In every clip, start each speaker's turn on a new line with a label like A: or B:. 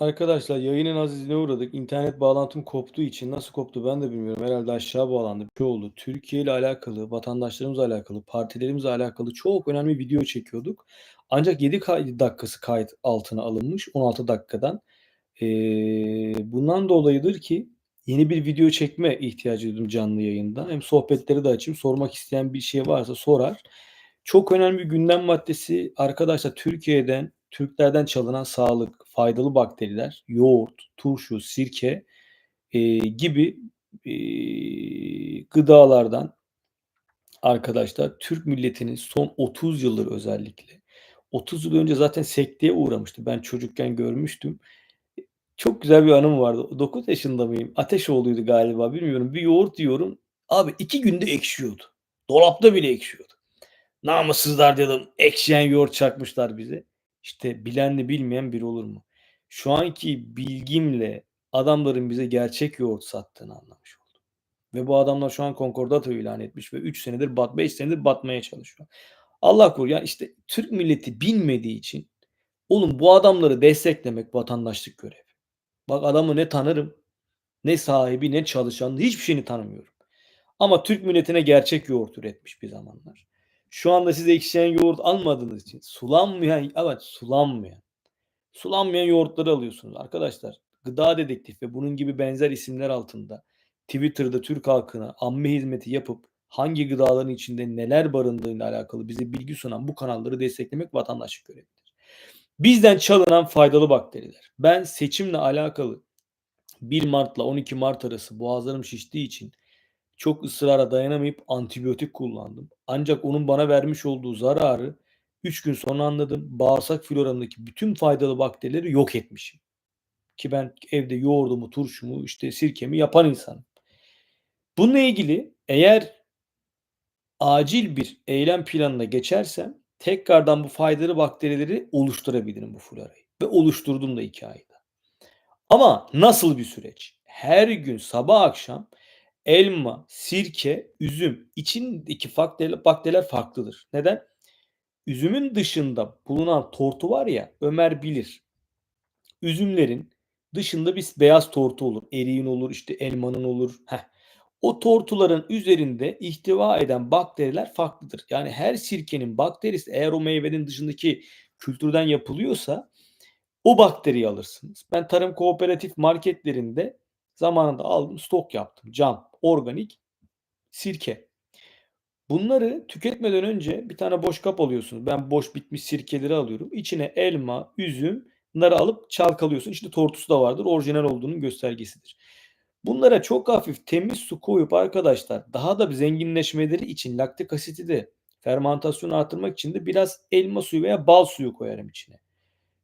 A: Arkadaşlar yayının azizine uğradık. İnternet bağlantım koptuğu için nasıl koptu ben de bilmiyorum. Herhalde aşağı bağlandı. Bir şey oldu. Türkiye ile alakalı, vatandaşlarımızla alakalı, partilerimizle alakalı çok önemli video çekiyorduk. Ancak 7 kay dakikası kayıt altına alınmış 16 dakikadan. Eee, bundan dolayıdır ki yeni bir video çekme ihtiyacı duydum canlı yayında. Hem sohbetleri de açayım. Sormak isteyen bir şey varsa sorar. Çok önemli bir gündem maddesi arkadaşlar Türkiye'den, Türklerden çalınan sağlık, faydalı bakteriler, yoğurt, turşu, sirke, eee, gibi, eee, gıdalardan arkadaşlar Türk milletinin son 30 yıldır özellikle 30 yıl önce zaten sekteye uğramıştı. Ben çocukken görmüştüm. E çok güzel bir anım vardı. 9 yaşında mıyım? Ateşoğlu'ydu galiba bilmiyorum. Bir yoğurt yiyorum. Abi 2 günde ekşiyordu. Dolapta bile ekşiyordu. Namussuzlar dedim. Ekşiyen yoğurt çakmışlar bize. İşte bilenle bilmeyen bir olur mu? Şu anki bilgimle adamların bize gerçek yoğurt sattığını anlamış oldum. Ve bu adamlar şu an konkordato ilan etmiş ve 3 senedir bat 5 senedir batmaya çalışıyor. Allah korusun. Ya işte Türk milleti bilmediği için oğlum bu adamları desteklemek vatandaşlık görevi. Bak adamı ne tanırım, ne sahibi, ne çalışanını, hiçbir şeyini tanımıyorum. Ama Türk milletine gerçek yoğurt üretmiş bir zamanlar. Şu anda siz ekşiyen yoğurt almadığınız için sulanmayan, evet sulanmayan, sulanmayan yoğurtları alıyorsunuz arkadaşlar. Gıda Dedektif ve bunun gibi benzer isimler altında Twitter'da Türk halkına amme hizmeti yapıp hangi gıdaların içinde neler barındığıyla alakalı bize bilgi sunan bu kanalları desteklemek vatandaşlık görevidir. Bizden çalınan faydalı bakteriler. Ben seçimle alakalı 1 Mart'la 12 Mart arası boğazlarım şiştiği için çok ısrara dayanamayıp antibiyotik kullandım. Ancak onun bana vermiş olduğu zararı 3 gün sonra anladım. Bağırsak floramdaki bütün faydalı bakterileri yok etmişim. Ki ben evde yoğurdumu, turşumu, işte sirkemi yapan insanım. Bununla ilgili eğer acil bir eylem planına geçersem tekrardan bu faydalı bakterileri oluşturabilirim bu florayı ve oluşturdum da 2 ayda. Ama nasıl bir süreç? Her gün sabah akşam elma, sirke, üzüm içindeki fakteriler, bakteriler farklıdır. Neden? Üzümün dışında bulunan tortu var ya Ömer bilir. Üzümlerin dışında bir beyaz tortu olur. Eriğin olur, işte elmanın olur. Heh. O tortuların üzerinde ihtiva eden bakteriler farklıdır. Yani her sirkenin bakterisi eğer o meyvenin dışındaki kültürden yapılıyorsa o bakteriyi alırsınız. Ben tarım kooperatif marketlerinde zamanında aldım, stok yaptım. Cam, organik sirke. Bunları tüketmeden önce bir tane boş kap alıyorsunuz. Ben boş bitmiş sirkeleri alıyorum. İçine elma, üzüm, bunları alıp çalkalıyorsun. İçinde tortusu da vardır. Orijinal olduğunun göstergesidir. Bunlara çok hafif temiz su koyup arkadaşlar daha da zenginleşmeleri için laktik asiti de fermentasyonu artırmak için de biraz elma suyu veya bal suyu koyarım içine.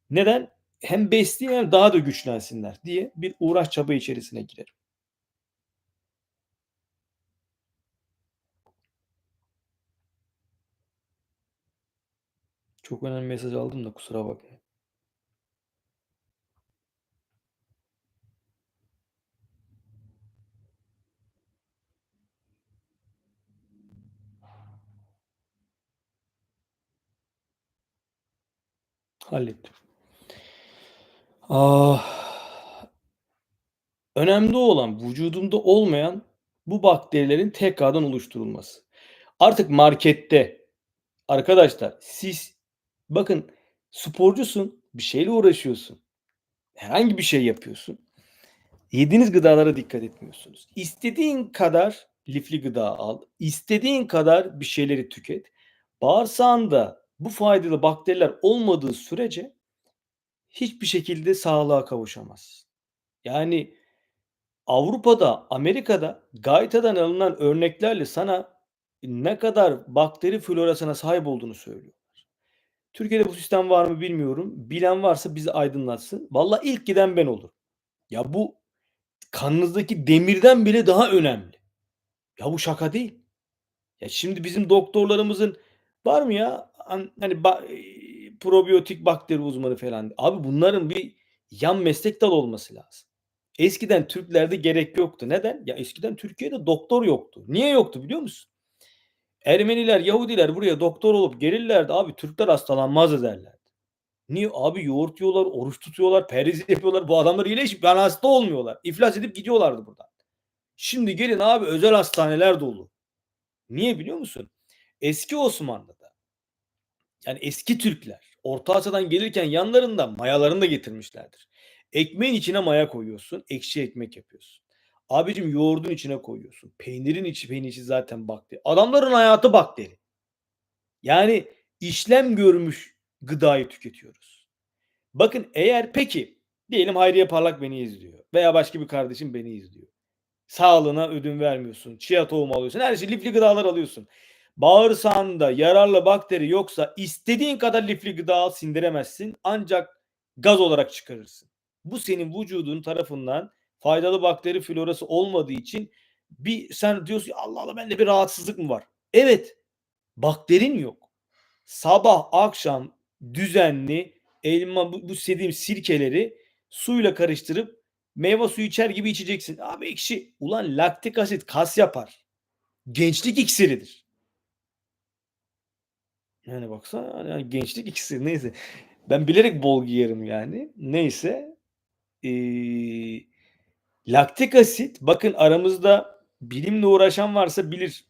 A: Neden? Hem besleyeyim hem daha da güçlensinler diye bir uğraş çaba içerisine girerim. Çok önemli mesaj aldım da kusura bakmayın. Hallettim. Ah. Önemli olan vücudumda olmayan bu bakterilerin tekrardan oluşturulması. Artık markette arkadaşlar siz bakın sporcusun, bir şeyle uğraşıyorsun. Herhangi bir şey yapıyorsun. Yediğiniz gıdalara dikkat etmiyorsunuz. İstediğin kadar lifli gıda al, istediğin kadar bir şeyleri tüket. Bağırsağında bu faydalı bakteriler olmadığı sürece hiçbir şekilde sağlığa kavuşamazsın. Yani Avrupa'da, Amerika'da Gayta'dan alınan örneklerle sana ne kadar bakteri florasına sahip olduğunu söylüyorlar. Türkiye'de bu sistem var mı bilmiyorum. Bilen varsa bizi aydınlatsın. Valla ilk giden ben olurum. Ya bu kanınızdaki demirden bile daha önemli. Ya bu şaka değil. Ya şimdi bizim doktorlarımızın var mı ya hani probiyotik bakteri uzmanı falan. Abi bunların bir yan meslek dalı olması lazım. Eskiden Türklerde gerek yoktu. Neden? Ya eskiden Türkiye'de doktor yoktu. Niye yoktu biliyor musun? Ermeniler, Yahudiler buraya doktor olup gelirlerdi abi Türkler hastalanmaz derlerdi. Niye? Abi yoğurt yiyorlar, oruç tutuyorlar, perhiz yapıyorlar. Bu adamlar iyileşip ben hasta olmuyorlar. İflas edip gidiyorlardı buradan. Şimdi gelin abi özel hastaneler dolu. Niye biliyor musun? Eski Osmanlı'da yani eski Türkler Orta Asya'dan gelirken yanlarında mayalarını da getirmişlerdir. Ekmeğin içine maya koyuyorsun, ekşi ekmek yapıyorsun. Abicim yoğurdun içine koyuyorsun. Peynirin içi peynirin içi zaten bakteri. Adamların hayatı bakteri. Yani işlem görmüş gıdayı tüketiyoruz. Bakın eğer peki diyelim Hayriye Parlak beni izliyor veya başka bir kardeşim beni izliyor. Sağlığına ödün vermiyorsun. Chia tohumu alıyorsun. Her şey lifli gıdalar alıyorsun. Bağırsağında yararlı bakteri yoksa istediğin kadar lifli gıda al sindiremezsin. Ancak gaz olarak çıkarırsın. Bu senin vücudun tarafından faydalı bakteri florası olmadığı için bir sen diyorsun ki Allah Allah bende bir rahatsızlık mı var? Evet. Bakterin yok. Sabah akşam düzenli elma bu, bu istediğim sirkeleri suyla karıştırıp meyve suyu içer gibi içeceksin. Abi ekşi. Ulan laktik asit kas yapar. Gençlik iksiridir. Yani baksana yani gençlik iksiri neyse. Ben bilerek bol giyerim yani. Neyse. Ee, laktik asit bakın aramızda bilimle uğraşan varsa bilir.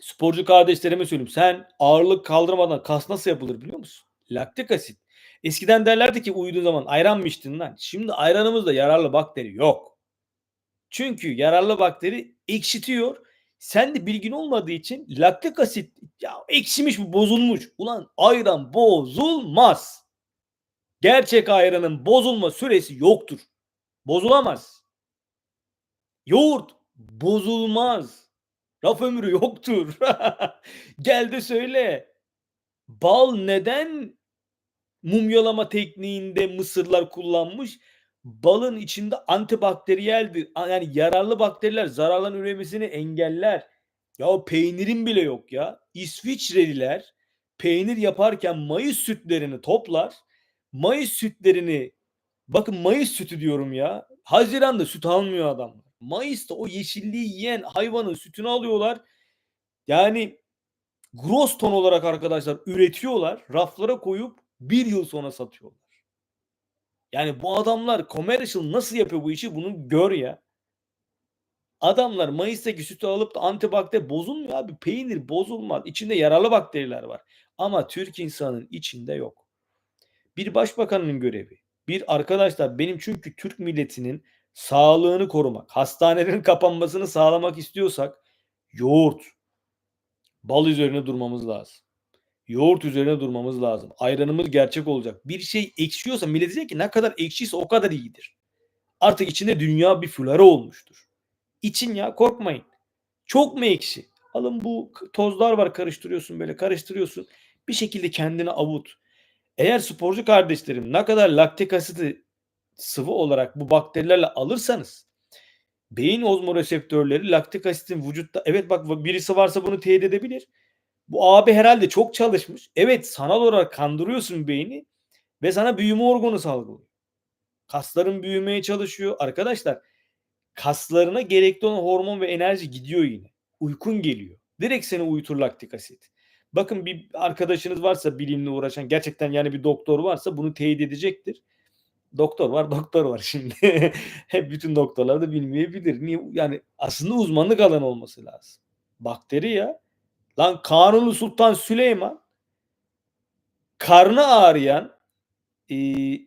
A: Sporcu kardeşlerime söyleyeyim. Sen ağırlık kaldırmadan kas nasıl yapılır biliyor musun? Laktik asit. Eskiden derlerdi ki uyuduğun zaman ayran mı içtin lan? Şimdi ayranımızda yararlı bakteri yok. Çünkü yararlı bakteri ekşitiyor. Sen de bilgin olmadığı için laktik asit ya ekşimiş bu bozulmuş. Ulan ayran bozulmaz. Gerçek ayranın bozulma süresi yoktur. Bozulamaz. Yoğurt bozulmaz. Raf ömrü yoktur. Gel de söyle. Bal neden mumyalama tekniğinde Mısırlar kullanmış? Balın içinde antibakteriyeldir. Yani yararlı bakteriler zararların üremesini engeller. Ya peynirin bile yok ya. İsviçreliler peynir yaparken mayıs sütlerini toplar. Mayıs sütlerini bakın mayıs sütü diyorum ya. Haziran'da süt almıyor adamlar. Mayıs'ta o yeşilliği yiyen hayvanın sütünü alıyorlar. Yani gross ton olarak arkadaşlar üretiyorlar. Raflara koyup bir yıl sonra satıyorlar. Yani bu adamlar commercial nasıl yapıyor bu işi bunu gör ya. Adamlar Mayıs'taki sütü alıp da antibakter bozulmuyor abi. Peynir bozulmaz. İçinde yararlı bakteriler var. Ama Türk insanın içinde yok. Bir başbakanın görevi. Bir arkadaşlar benim çünkü Türk milletinin sağlığını korumak, hastanelerin kapanmasını sağlamak istiyorsak yoğurt, bal üzerine durmamız lazım. Yoğurt üzerine durmamız lazım. Ayranımız gerçek olacak. Bir şey ekşiyorsa millet diyecek ki ne kadar ekşiyse o kadar iyidir. Artık içinde dünya bir flora olmuştur. İçin ya korkmayın. Çok mu ekşi? Alın bu tozlar var karıştırıyorsun böyle karıştırıyorsun. Bir şekilde kendini avut. Eğer sporcu kardeşlerim ne kadar laktik asiti sıvı olarak bu bakterilerle alırsanız beyin ozmoreseptörleri laktik asitin vücutta evet bak birisi varsa bunu teyit edebilir. Bu abi herhalde çok çalışmış. Evet sanal olarak kandırıyorsun beyni ve sana büyüme organı salgılıyor. Kasların büyümeye çalışıyor. Arkadaşlar kaslarına gerekli olan hormon ve enerji gidiyor yine. Uykun geliyor. Direkt seni uyutur laktik asit. Bakın bir arkadaşınız varsa bilimle uğraşan gerçekten yani bir doktor varsa bunu teyit edecektir. Doktor var, doktor var şimdi. Hep bütün doktorlar da bilmeyebilir. Niye? Yani aslında uzmanlık alanı olması lazım. Bakteri ya. Lan Kanuni Sultan Süleyman karnı ağrıyan e,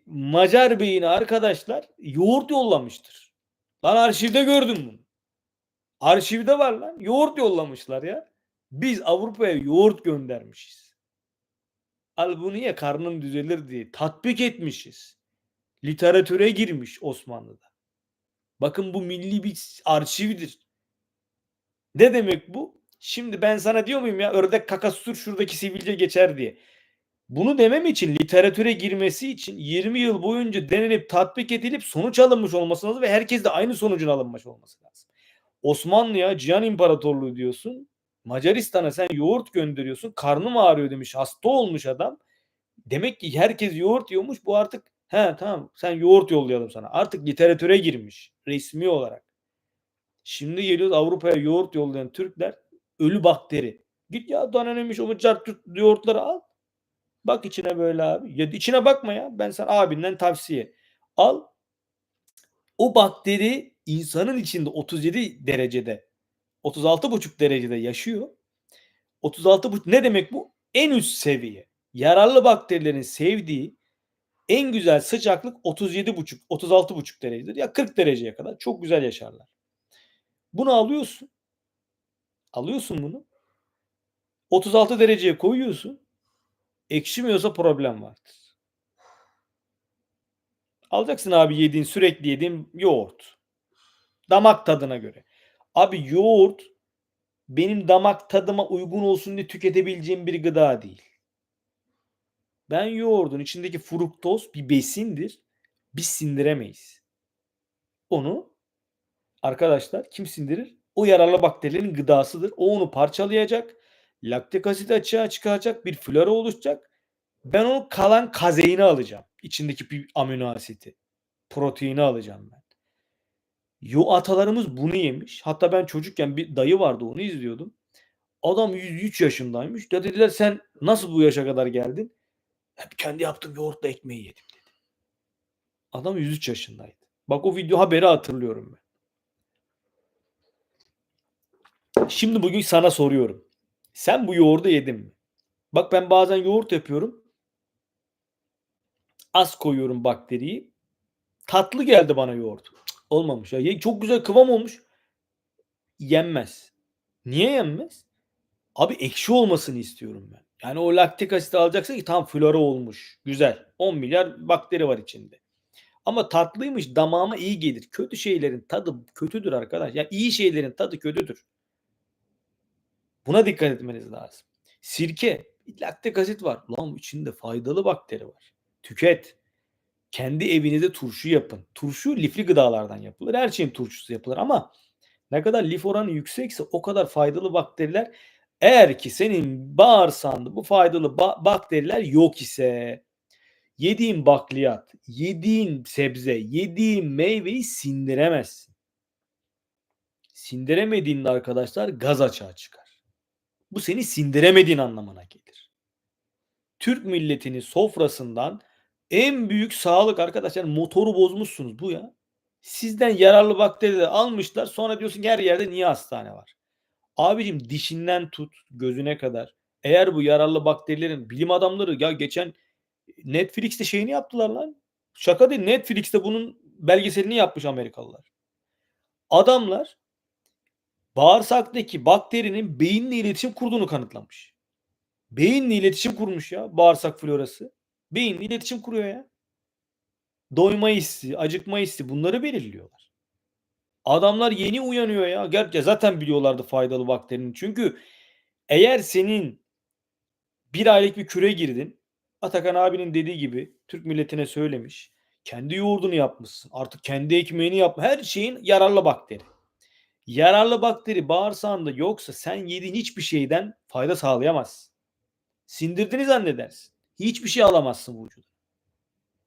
A: Macar beyine arkadaşlar yoğurt yollamıştır. Lan arşivde gördüm bunu. Arşivde var lan. Yoğurt yollamışlar ya. Biz Avrupa'ya yoğurt göndermişiz. Al bu niye karnın düzelir diye tatbik etmişiz. Literatüre girmiş Osmanlı'da. Bakın bu milli bir arşivdir. Ne demek bu? Şimdi ben sana diyor muyum ya ördek kakası şuradaki sivilce geçer diye. Bunu demem için literatüre girmesi için 20 yıl boyunca denenip tatbik edilip sonuç alınmış olması lazım ve herkes de aynı sonucun alınmış olması lazım. Osmanlı'ya Cihan İmparatorluğu diyorsun. Macaristan'a sen yoğurt gönderiyorsun. Karnım ağrıyor demiş. Hasta olmuş adam. Demek ki herkes yoğurt yiyormuş. Bu artık he tamam sen yoğurt yollayalım sana. Artık literatüre girmiş resmi olarak. Şimdi geliyoruz Avrupa'ya yoğurt yollayan Türkler ölü bakteri. Git ya dananemiş o cart yoğurtları al. Bak içine böyle abi. Ya içine bakma ya. Ben sana abinden tavsiye. Al. O bakteri insanın içinde 37 derecede 36,5 derecede yaşıyor. 36,5 ne demek bu? En üst seviye. Yararlı bakterilerin sevdiği en güzel sıcaklık 37,5 36,5 derecedir. Ya 40 dereceye kadar çok güzel yaşarlar. Bunu alıyorsun. Alıyorsun bunu. 36 dereceye koyuyorsun. Ekşimiyorsa problem vardır. Alacaksın abi yediğin sürekli yediğin yoğurt. Damak tadına göre. Abi yoğurt benim damak tadıma uygun olsun diye tüketebileceğim bir gıda değil. Ben yoğurdun içindeki fruktoz bir besindir. Biz sindiremeyiz. Onu arkadaşlar kim sindirir? O yararlı bakterilerin gıdasıdır. O onu parçalayacak. Laktik asit açığa çıkaracak. Bir flora oluşacak. Ben o kalan kazeini alacağım. İçindeki bir amino asiti. Proteini alacağım ben. Yo atalarımız bunu yemiş. Hatta ben çocukken bir dayı vardı onu izliyordum. Adam 103 yaşındaymış. Ya dediler sen nasıl bu yaşa kadar geldin? Hep kendi yaptığım yoğurtla ekmeği yedim dedi. Adam 103 yaşındaydı. Bak o video haberi hatırlıyorum ben. Şimdi bugün sana soruyorum. Sen bu yoğurdu yedin mi? Bak ben bazen yoğurt yapıyorum. Az koyuyorum bakteriyi. Tatlı geldi bana yoğurt. Olmamış ya. Çok güzel kıvam olmuş. Yenmez. Niye yenmez? Abi ekşi olmasını istiyorum ben. Yani o laktik asit alacaksın ki tam flora olmuş. Güzel. 10 milyar bakteri var içinde. Ama tatlıymış damağıma iyi gelir. Kötü şeylerin tadı kötüdür arkadaş. Yani iyi şeylerin tadı kötüdür. Buna dikkat etmeniz lazım. Sirke, laktik asit var. Lan içinde faydalı bakteri var. Tüket. Kendi evinizde turşu yapın. Turşu lifli gıdalardan yapılır. Her şeyin turşusu yapılır ama ne kadar lif oranı yüksekse o kadar faydalı bakteriler eğer ki senin bağırsağında bu faydalı ba- bakteriler yok ise yediğin bakliyat, yediğin sebze, yediğin meyveyi sindiremezsin. Sindiremediğinde arkadaşlar gaz açığa çıkar. Bu seni sindiremediğin anlamına gelir. Türk milletinin sofrasından en büyük sağlık arkadaşlar motoru bozmuşsunuz bu ya. Sizden yararlı bakterileri almışlar sonra diyorsun ki her yerde niye hastane var? Abicim dişinden tut gözüne kadar. Eğer bu yararlı bakterilerin bilim adamları ya geçen Netflix'te şeyini yaptılar lan. Şaka değil Netflix'te bunun belgeselini yapmış Amerikalılar. Adamlar bağırsaktaki bakterinin beyinle iletişim kurduğunu kanıtlamış. Beyinle iletişim kurmuş ya bağırsak florası. Beyinle iletişim kuruyor ya. Doyma hissi, acıkma hissi bunları belirliyorlar. Adamlar yeni uyanıyor ya. Gerçi zaten biliyorlardı faydalı bakterinin. Çünkü eğer senin bir aylık bir küre girdin. Atakan abinin dediği gibi Türk milletine söylemiş. Kendi yoğurdunu yapmışsın. Artık kendi ekmeğini yapma. Her şeyin yararlı bakteri. Yararlı bakteri bağırsağında yoksa sen yediğin hiçbir şeyden fayda sağlayamazsın. Sindirdiğini zannedersin. Hiçbir şey alamazsın vücuda.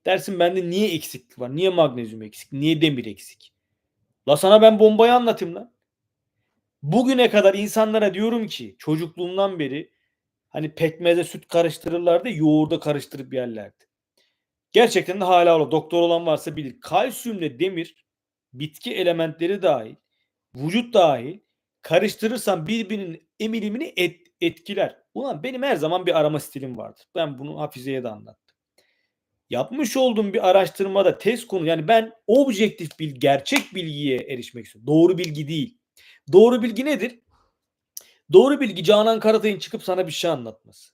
A: Dersin bende niye eksiklik var? Niye magnezyum eksik? Niye demir eksik? La sana ben bombayı anlatayım lan. Bugüne kadar insanlara diyorum ki çocukluğumdan beri hani pekmeze süt karıştırırlardı yoğurda karıştırıp yerlerdi. Gerçekten de hala öyle. Doktor olan varsa bilir. Kalsiyumle demir bitki elementleri dahil vücut dahil karıştırırsan birbirinin emilimini et, etkiler. Ulan benim her zaman bir arama stilim vardır. Ben bunu Hafize'ye de anlattım. Yapmış olduğum bir araştırmada test konu yani ben objektif bir gerçek bilgiye erişmek istiyorum. Doğru bilgi değil. Doğru bilgi nedir? Doğru bilgi Canan Karatay'ın çıkıp sana bir şey anlatması.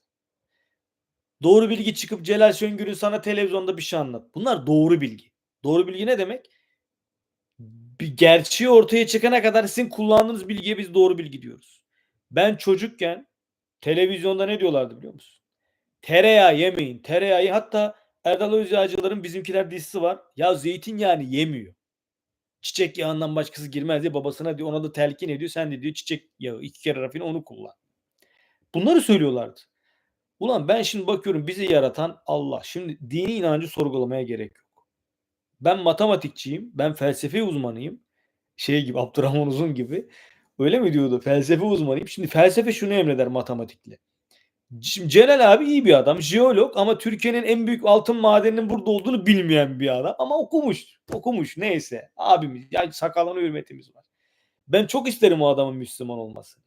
A: Doğru bilgi çıkıp Celal Şengör'ün sana televizyonda bir şey anlat. Bunlar doğru bilgi. Doğru bilgi ne demek? Bir gerçeği ortaya çıkana kadar sizin kullandığınız bilgiye biz doğru bilgi diyoruz. Ben çocukken televizyonda ne diyorlardı biliyor musun? Tereyağı yemeyin. Tereyağı hatta Erdal Özyağcılar'ın bizimkiler dizisi var. Ya zeytinyağını yemiyor. Çiçek yağından başkası girmez diye babasına diyor ona da telkin ediyor. Sen de diyor çiçek yağı iki kere rafine onu kullan. Bunları söylüyorlardı. Ulan ben şimdi bakıyorum bizi yaratan Allah. Şimdi dini inancı sorgulamaya gerek yok. Ben matematikçiyim. Ben felsefe uzmanıyım. Şey gibi Abdurrahman Uzun gibi. Öyle mi diyordu? Felsefe uzmanıyım. Şimdi felsefe şunu emreder matematikle. Şimdi Celal abi iyi bir adam. Jeolog ama Türkiye'nin en büyük altın madeninin burada olduğunu bilmeyen bir adam. Ama okumuş. Okumuş neyse. Abimiz. Yani sakalına hürmetimiz var. Ben çok isterim o adamın Müslüman olmasını.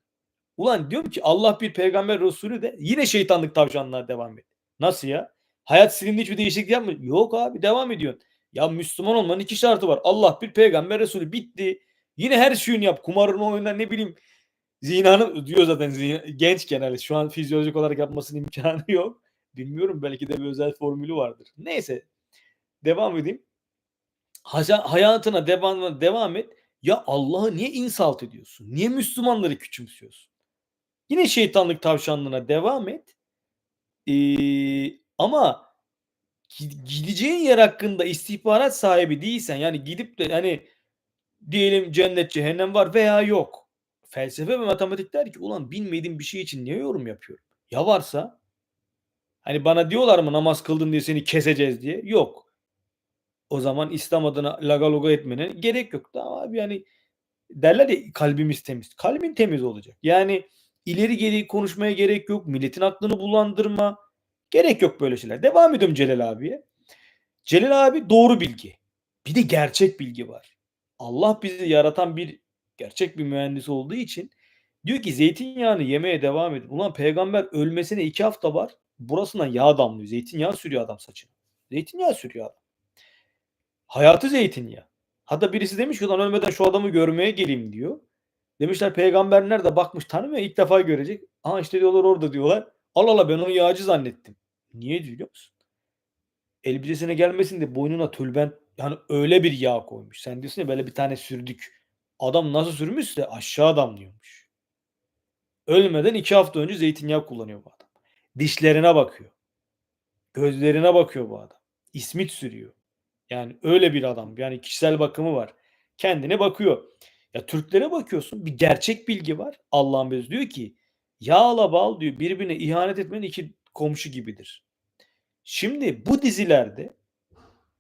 A: Ulan diyorum ki Allah bir peygamber Resulü de yine şeytanlık tavşanlar devam et. Nasıl ya? Hayat silindi hiçbir değişiklik yapmıyor. Yok abi devam ediyorsun. Ya Müslüman olmanın iki şartı var. Allah bir peygamber Resulü bitti. Yine her şeyini yap. Kumarını oyna ne bileyim. Zinanı diyor zaten zina, gençken hani şu an fizyolojik olarak yapmasının imkanı yok. Bilmiyorum belki de bir özel formülü vardır. Neyse devam edeyim. Hayatına devam, devam et. Ya Allah'ı niye insalt ediyorsun? Niye Müslümanları küçümsüyorsun? Yine şeytanlık tavşanlığına devam et. Ee, ama gideceğin yer hakkında istihbarat sahibi değilsen yani gidip de hani diyelim cennet cehennem var veya yok. Felsefe ve matematik der ki ulan bilmediğim bir şey için niye yorum yapıyorum? Ya varsa hani bana diyorlar mı namaz kıldın diye seni keseceğiz diye. Yok. O zaman İslam adına lagaloga etmene gerek yok. Tamam abi yani derler ya kalbimiz temiz. Kalbin temiz olacak. Yani ileri geri konuşmaya gerek yok. Milletin aklını bulandırma. Gerek yok böyle şeyler. Devam ediyorum Celal abiye. Celal abi doğru bilgi. Bir de gerçek bilgi var. Allah bizi yaratan bir gerçek bir mühendis olduğu için diyor ki zeytinyağını yemeye devam edin. Ulan peygamber ölmesine iki hafta var. Burasından yağ damlıyor. Zeytinyağı sürüyor adam saçına. Zeytinyağı sürüyor adam. Hayatı zeytinyağı. Hatta birisi demiş ki lan ölmeden şu adamı görmeye geleyim diyor. Demişler peygamber nerede bakmış tanımıyor ilk defa görecek. Aha işte diyorlar orada diyorlar. Allah Allah ben onu yağcı zannettim. Niye biliyor musun? Elbisesine gelmesin de boynuna tülbent yani öyle bir yağ koymuş. Sen diyorsun ya böyle bir tane sürdük. Adam nasıl sürmüşse aşağı damlıyormuş. Ölmeden iki hafta önce zeytinyağı kullanıyor bu adam. Dişlerine bakıyor. Gözlerine bakıyor bu adam. İsmit sürüyor. Yani öyle bir adam. Yani kişisel bakımı var. Kendine bakıyor. Ya Türklere bakıyorsun bir gerçek bilgi var. Allah'ın bezü diyor ki yağla bal diyor birbirine ihanet etmenin iki komşu gibidir. Şimdi bu dizilerde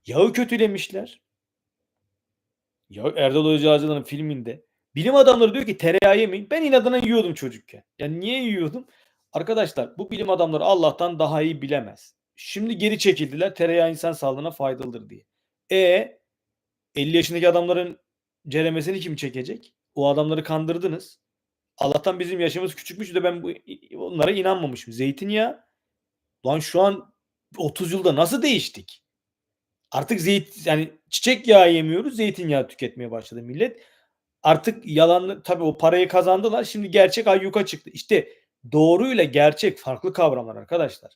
A: yağı kötülemişler. Ya Erdal Hoca'nın filminde bilim adamları diyor ki tereyağı yemeyin. Ben inadına yiyordum çocukken. Yani niye yiyordum? Arkadaşlar bu bilim adamları Allah'tan daha iyi bilemez. Şimdi geri çekildiler tereyağı insan sağlığına faydalıdır diye. E 50 yaşındaki adamların ceremesini kim çekecek? O adamları kandırdınız. Allah'tan bizim yaşımız küçükmüş de ben bu onlara inanmamışım. Zeytinyağı lan şu an 30 yılda nasıl değiştik? Artık zeyt yani çiçek yağı yemiyoruz, zeytinyağı tüketmeye başladı millet. Artık yalanlı tabii o parayı kazandılar. Şimdi gerçek ayyuka çıktı. İşte doğruyla gerçek farklı kavramlar arkadaşlar.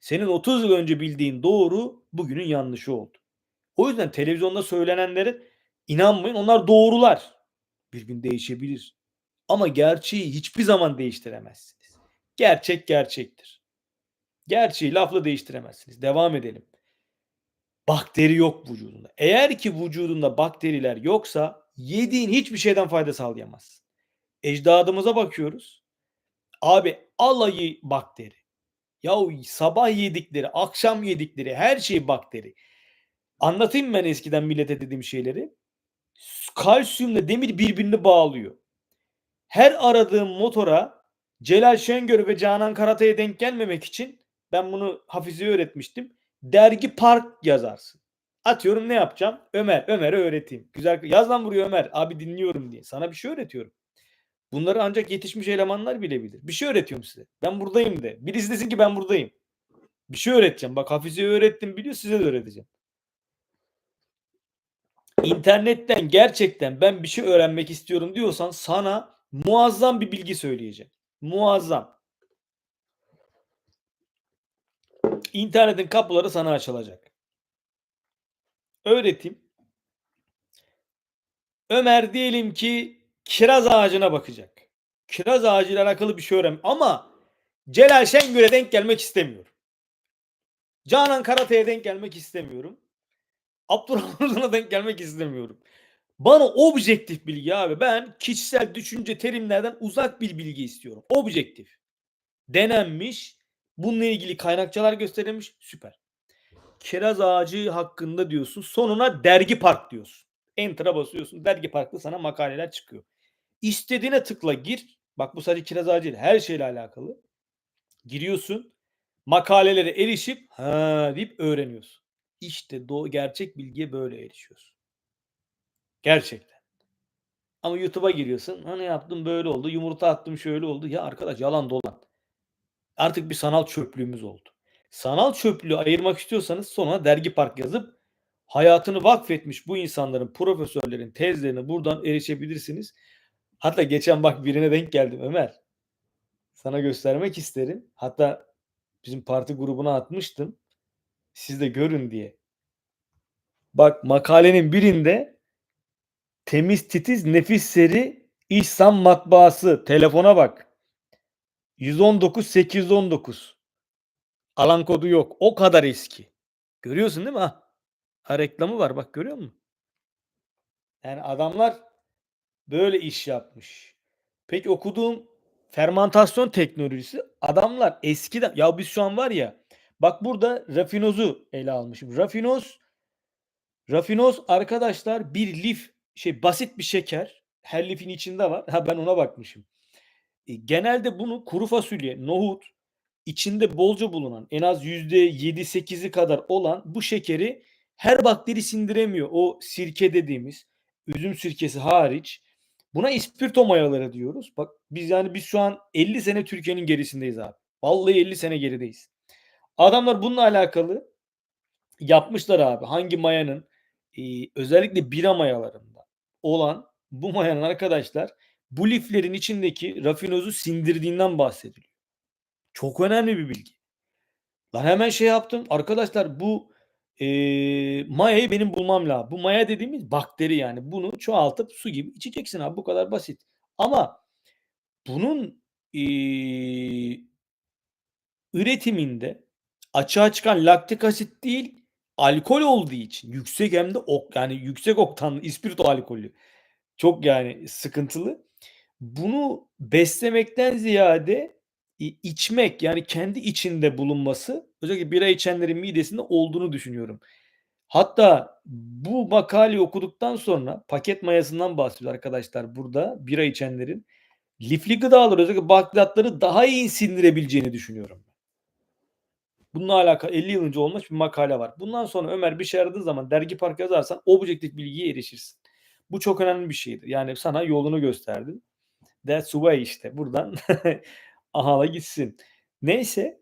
A: Senin 30 yıl önce bildiğin doğru bugünün yanlışı oldu. O yüzden televizyonda söylenenlere inanmayın. Onlar doğrular. Bir gün değişebilir. Ama gerçeği hiçbir zaman değiştiremezsiniz. Gerçek gerçektir. Gerçeği lafla değiştiremezsiniz. Devam edelim. Bakteri yok vücudunda. Eğer ki vücudunda bakteriler yoksa yediğin hiçbir şeyden fayda sağlayamazsın. Ecdadımıza bakıyoruz. Abi alayı bakteri. Yahu sabah yedikleri, akşam yedikleri her şey bakteri. Anlatayım ben eskiden millete dediğim şeyleri. Kalsiyumla demir birbirini bağlıyor. Her aradığım motora Celal Şengör ve Canan Karatay'a denk gelmemek için ben bunu Hafize'ye öğretmiştim. Dergi Park yazarsın. Atıyorum ne yapacağım? Ömer, Ömer'e öğreteyim. Güzel yaz lan buraya Ömer. Abi dinliyorum diye. Sana bir şey öğretiyorum. Bunları ancak yetişmiş elemanlar bilebilir. Bir şey öğretiyorum size. Ben buradayım de. Birisi desin ki ben buradayım. Bir şey öğreteceğim. Bak Hafize'ye öğrettim biliyor size de öğreteceğim. İnternetten gerçekten ben bir şey öğrenmek istiyorum diyorsan sana muazzam bir bilgi söyleyeceğim. Muazzam. İnternetin kapıları sana açılacak. Öğreteyim. Ömer diyelim ki kiraz ağacına bakacak. Kiraz ağacıyla alakalı bir şey öğren ama Celal Şengör'e denk gelmek istemiyorum. Canan Karatay'a denk gelmek istemiyorum. Abdurrahman Uzun'a denk gelmek istemiyorum. Bana objektif bilgi abi. Ben kişisel düşünce terimlerden uzak bir bilgi istiyorum. Objektif. Denenmiş. Bununla ilgili kaynakçalar gösterilmiş. Süper. Kiraz ağacı hakkında diyorsun. Sonuna dergi park diyorsun. Enter'a basıyorsun. Dergi parkta sana makaleler çıkıyor. İstediğine tıkla gir. Bak bu sadece kiraz ağacı değil. Her şeyle alakalı. Giriyorsun. Makalelere erişip ha deyip öğreniyorsun. İşte do gerçek bilgiye böyle erişiyorsun. Gerçekten. Ama YouTube'a giriyorsun. Hani yaptım böyle oldu. Yumurta attım şöyle oldu. Ya arkadaş yalan dolan. Artık bir sanal çöplüğümüz oldu. Sanal çöplüğü ayırmak istiyorsanız sonra dergi park yazıp hayatını vakfetmiş bu insanların, profesörlerin tezlerine buradan erişebilirsiniz. Hatta geçen bak birine denk geldim Ömer. Sana göstermek isterim. Hatta bizim parti grubuna atmıştım. Siz de görün diye. Bak makalenin birinde temiz titiz nefis seri İhsan matbaası. Telefona bak. 119 819. Alan kodu yok. O kadar eski. Görüyorsun değil mi? Ha. ha reklamı var bak görüyor musun? Yani adamlar böyle iş yapmış. Peki okuduğum fermantasyon teknolojisi adamlar eskiden ya biz şu an var ya bak burada rafinozu ele almışım. Rafinoz rafinoz arkadaşlar bir lif şey basit bir şeker. Her lifin içinde var. Ha ben ona bakmışım. E, genelde bunu kuru fasulye, nohut içinde bolca bulunan en az %7-8'i kadar olan bu şekeri her bakteri sindiremiyor. O sirke dediğimiz üzüm sirkesi hariç buna ispirto mayaları diyoruz. Bak biz yani biz şu an 50 sene Türkiye'nin gerisindeyiz abi. Vallahi 50 sene gerideyiz. Adamlar bununla alakalı yapmışlar abi. Hangi mayanın e, özellikle bira mayalarında olan bu mayanın arkadaşlar bu liflerin içindeki rafinozu sindirdiğinden bahsediliyor. Çok önemli bir bilgi. Ben hemen şey yaptım. Arkadaşlar bu eee, mayayı benim bulmam lazım. Bu maya dediğimiz bakteri yani. Bunu çoğaltıp su gibi içeceksin abi. Bu kadar basit. Ama bunun eee, üretiminde açığa çıkan laktik asit değil alkol olduğu için yüksek hem de ok yani yüksek oktanlı ispirto alkolü. Çok yani sıkıntılı. Bunu beslemekten ziyade İ içmek, yani kendi içinde bulunması özellikle bira içenlerin midesinde olduğunu düşünüyorum. Hatta bu makaleyi okuduktan sonra paket mayasından bahsediyor arkadaşlar burada bira içenlerin. Lifli gıdaları özellikle bakliyatları daha iyi sindirebileceğini düşünüyorum. Bununla alakalı 50 yıl önce olmuş bir makale var. Bundan sonra Ömer bir şey aradığın zaman dergi park yazarsan objektif bilgiye erişirsin. Bu çok önemli bir şeydir. Yani sana yolunu gösterdim. That's why işte buradan Ahala gitsin. Neyse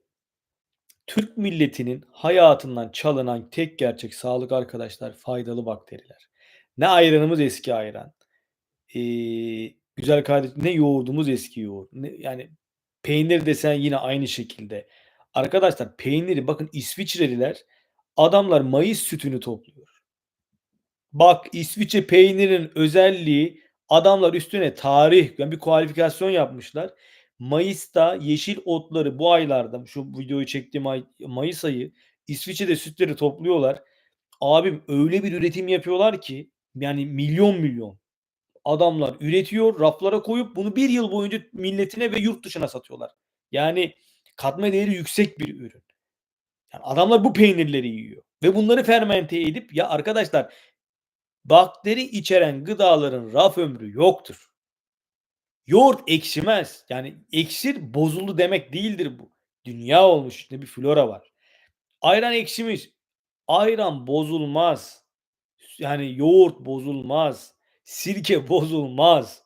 A: Türk milletinin hayatından çalınan tek gerçek sağlık arkadaşlar faydalı bakteriler. Ne ayranımız eski ayran. Ee, güzel kardeşim ne yoğurdumuz eski yoğurt. Ne, yani peynir desen yine aynı şekilde. Arkadaşlar peyniri bakın İsviçreliler adamlar mayıs sütünü topluyor. Bak İsviçre peynirinin özelliği adamlar üstüne tarih yani bir kualifikasyon yapmışlar. Mayıs'ta yeşil otları bu aylarda şu videoyu çektiğim ay Mayıs ayı İsviçre'de sütleri topluyorlar. Abim öyle bir üretim yapıyorlar ki yani milyon milyon adamlar üretiyor, raflara koyup bunu bir yıl boyunca milletine ve yurt dışına satıyorlar. Yani katma değeri yüksek bir ürün. Yani adamlar bu peynirleri yiyor ve bunları fermente edip ya arkadaşlar bakteri içeren gıdaların raf ömrü yoktur. Yoğurt ekşimez. Yani ekşir bozuldu demek değildir bu. Dünya olmuş işte bir flora var. Ayran ekşimiş. Ayran bozulmaz. Yani yoğurt bozulmaz. Sirke bozulmaz.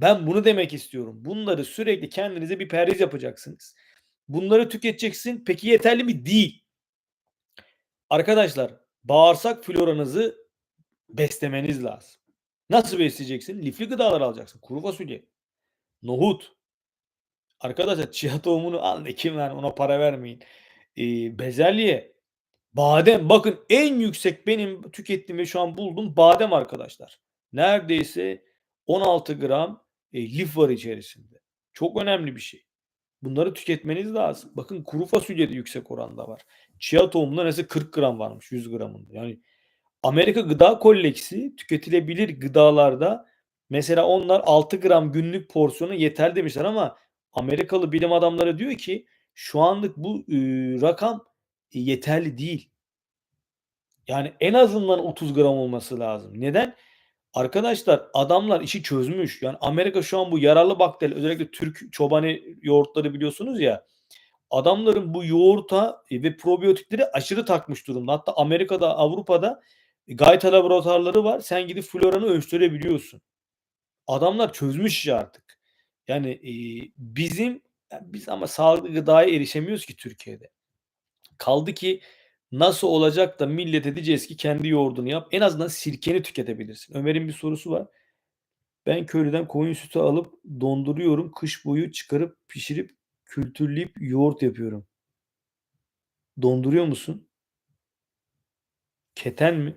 A: Ben bunu demek istiyorum. Bunları sürekli kendinize bir perhiz yapacaksınız. Bunları tüketeceksin. Peki yeterli mi? Değil. Arkadaşlar bağırsak floranızı beslemeniz lazım. Nasıl besleyeceksin? Lifli gıdalar alacaksın. Kuru fasulye, nohut. Arkadaşlar chia tohumunu al kim ver ona para vermeyin. Eee, bezelye, badem. Bakın en yüksek benim tükettiğim ve şu an buldum badem arkadaşlar. Neredeyse 16 gram e, lif var içerisinde. Çok önemli bir şey. Bunları tüketmeniz lazım. Bakın kuru fasulye de yüksek oranda var. Chia tohumunda neredeyse 40 gram varmış 100 gramında. Yani Amerika Gıda Koleksi tüketilebilir gıdalarda mesela onlar 6 gram günlük porsiyonu yeterli demişler ama Amerikalı bilim adamları diyor ki şu anlık bu, ııı, rakam yeterli değil. Yani en azından 30 gram olması lazım. Neden? Arkadaşlar adamlar işi çözmüş. Yani Amerika şu an bu yararlı bakteri özellikle Türk çobani yoğurtları biliyorsunuz ya adamların bu yoğurta ve probiyotikleri aşırı takmış durumda. Hatta Amerika'da, Avrupa'da Gayta laboratuvarları var. Sen gidip floranı ölçtürebiliyorsun. Adamlar çözmüş işi artık. Yani, eee, bizim biz ama sağlıklı gıdaya erişemiyoruz ki Türkiye'de. Kaldı ki nasıl olacak da millete diyeceğiz ki kendi yoğurdunu yap. En azından sirkeni tüketebilirsin. Ömer'in bir sorusu var. Ben köylüden koyun sütü alıp donduruyorum. Kış boyu çıkarıp pişirip kültürleyip yoğurt yapıyorum. Donduruyor musun? Keten mi?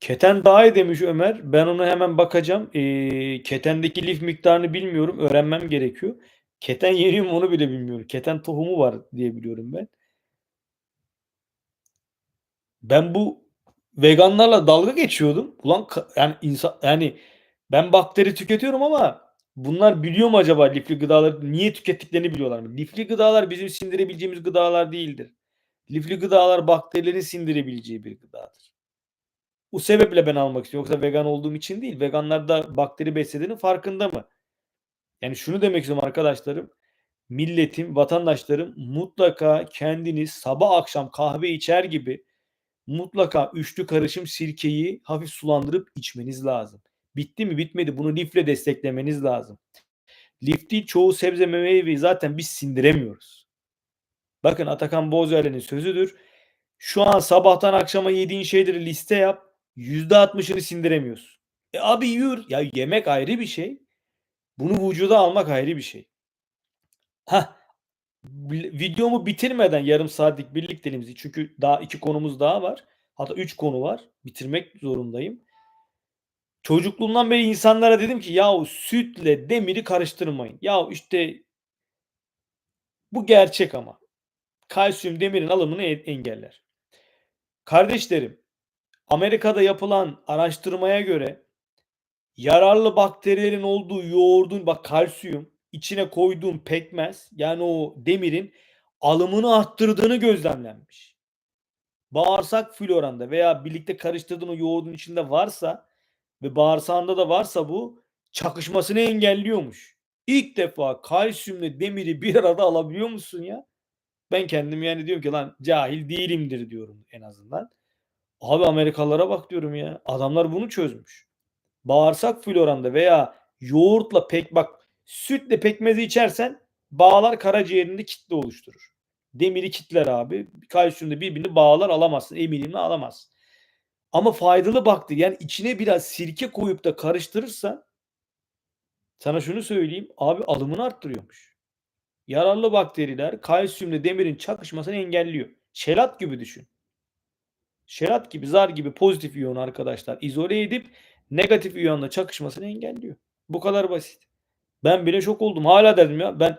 A: Keten daha iyi demiş Ömer. Ben ona hemen bakacağım. Eee, ketendeki lif miktarını bilmiyorum. Öğrenmem gerekiyor. Keten yeniyor mu onu bile bilmiyorum. Keten tohumu var diye biliyorum ben. Ben bu veganlarla dalga geçiyordum. Ulan yani insan yani ben bakteri tüketiyorum ama bunlar biliyor mu acaba lifli gıdaları niye tükettiklerini biliyorlar mı? Lifli gıdalar bizim sindirebileceğimiz gıdalar değildir. Lifli gıdalar bakterilerin sindirebileceği bir gıdadır. O sebeple ben almak istiyorum. Yoksa vegan olduğum için değil. Veganlar da bakteri beslediğinin farkında mı? Yani şunu demek istiyorum arkadaşlarım. Milletim, vatandaşlarım mutlaka kendiniz sabah akşam kahve içer gibi mutlaka üçlü karışım sirkeyi hafif sulandırıp içmeniz lazım. Bitti mi bitmedi bunu lifle desteklemeniz lazım. Lifli çoğu sebze meyveyi zaten biz sindiremiyoruz. Bakın Atakan Bozerli'nin sözüdür. Şu an sabahtan akşama yediğin şeyleri liste yap. %60'ını sindiremiyorsun. E abi yiyor. Ya yemek ayrı bir şey. Bunu vücuda almak ayrı bir şey. Hah. Videomu bitirmeden yarım saatlik birlikteliğimizi çünkü daha iki konumuz daha var. Hatta üç konu var. Bitirmek zorundayım. Çocukluğumdan beri insanlara dedim ki yahu sütle demiri karıştırmayın. Ya işte bu gerçek ama. Kalsiyum demirin alımını engeller. Kardeşlerim, Amerika'da yapılan araştırmaya göre yararlı bakterilerin olduğu yoğurdun bak kalsiyum içine koyduğun pekmez yani o demirin alımını arttırdığını gözlemlenmiş. Bağırsak floranda veya birlikte karıştırdığın o yoğurdun içinde varsa ve bağırsağında da varsa bu çakışmasını engelliyormuş. İlk defa kalsiyumla demiri bir arada alabiliyor musun ya? Ben kendim yani diyorum ki lan cahil değilimdir diyorum en azından. Abi Amerikalılara bak diyorum ya. Adamlar bunu çözmüş. Bağırsak floranda veya yoğurtla pek bak sütle pekmezi içersen bağlar karaciğerinde kitle oluşturur. Demiri kitler abi. Kalsiyumda birbirini bağlar alamazsın. Emilimle alamazsın. Ama faydalı bakteri yani içine biraz sirke koyup da karıştırırsan sana şunu söyleyeyim abi alımını arttırıyormuş. Yararlı bakteriler kalsiyumla demirin çakışmasını engelliyor. Şelat gibi düşün. Şerat gibi, zar gibi pozitif iyon arkadaşlar izole edip negatif iyonla çakışmasını engelliyor. Bu kadar basit. Ben bile şok oldum. Hala dedim ya ben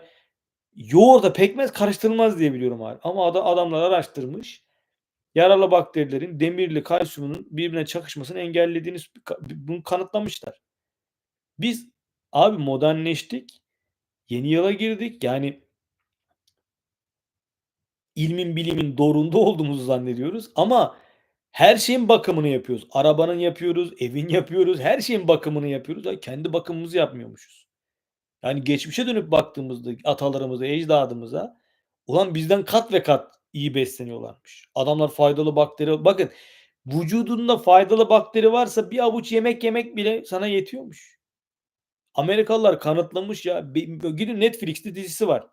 A: yoğurda pekmez karıştırılmaz diye biliyorum abi. Ama adam, adamlar araştırmış. Yararlı bakterilerin demirli kalsiyumunun birbirine çakışmasını engellediğini bunu kanıtlamışlar. Biz abi modernleştik. Yeni yıla girdik. Yani ilmin bilimin doğrunda olduğumuzu zannediyoruz ama her şeyin bakımını yapıyoruz. Arabanın yapıyoruz, evin yapıyoruz, her şeyin bakımını yapıyoruz. Ya kendi bakımımızı yapmıyormuşuz. Yani geçmişe dönüp baktığımızda atalarımıza, ecdadımıza ulan bizden kat ve kat iyi besleniyorlarmış. Adamlar faydalı bakteri bakın vücudunda faydalı bakteri varsa bir avuç yemek yemek bile sana yetiyormuş. Amerikalılar kanıtlamış ya. Gidin Netflix'te dizisi var.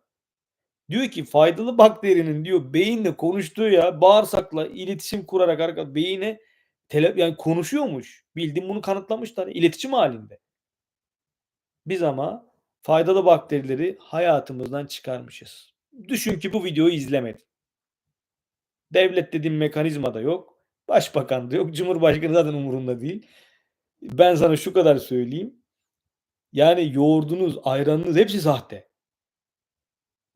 A: Diyor ki faydalı bakterinin diyor beyinle konuştuğu ya bağırsakla iletişim kurarak arka beyine tele, yani konuşuyormuş. Bildiğim bunu kanıtlamışlar. İletişim halinde. Biz ama faydalı bakterileri hayatımızdan çıkarmışız. Düşün ki bu videoyu izlemedin. Devlet dediğim mekanizma da yok. Başbakan da yok. Cumhurbaşkanı zaten umurunda değil. Ben sana şu kadar söyleyeyim. Yani yoğurdunuz, ayranınız hepsi sahte.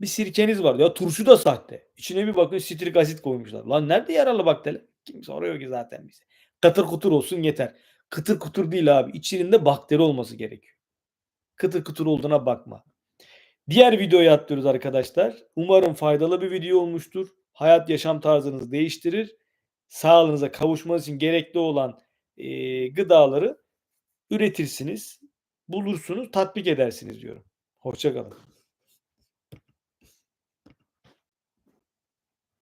A: Bir sirkeniz var. Ya turşu da sahte. İçine bir bakın sitrik asit koymuşlar. Lan nerede yararlı bakteri? Kim soruyor ki zaten bize. Katır kutur olsun yeter. Kıtır kutur değil abi. İçinde bakteri olması gerekiyor. Kıtır kutur olduğuna bakma. Diğer videoya atlıyoruz arkadaşlar. Umarım faydalı bir video olmuştur. Hayat yaşam tarzınızı değiştirir. Sağlığınıza kavuşmanız için gerekli olan e, gıdaları üretirsiniz, bulursunuz, tatbik edersiniz diyorum. Hoşçakalın.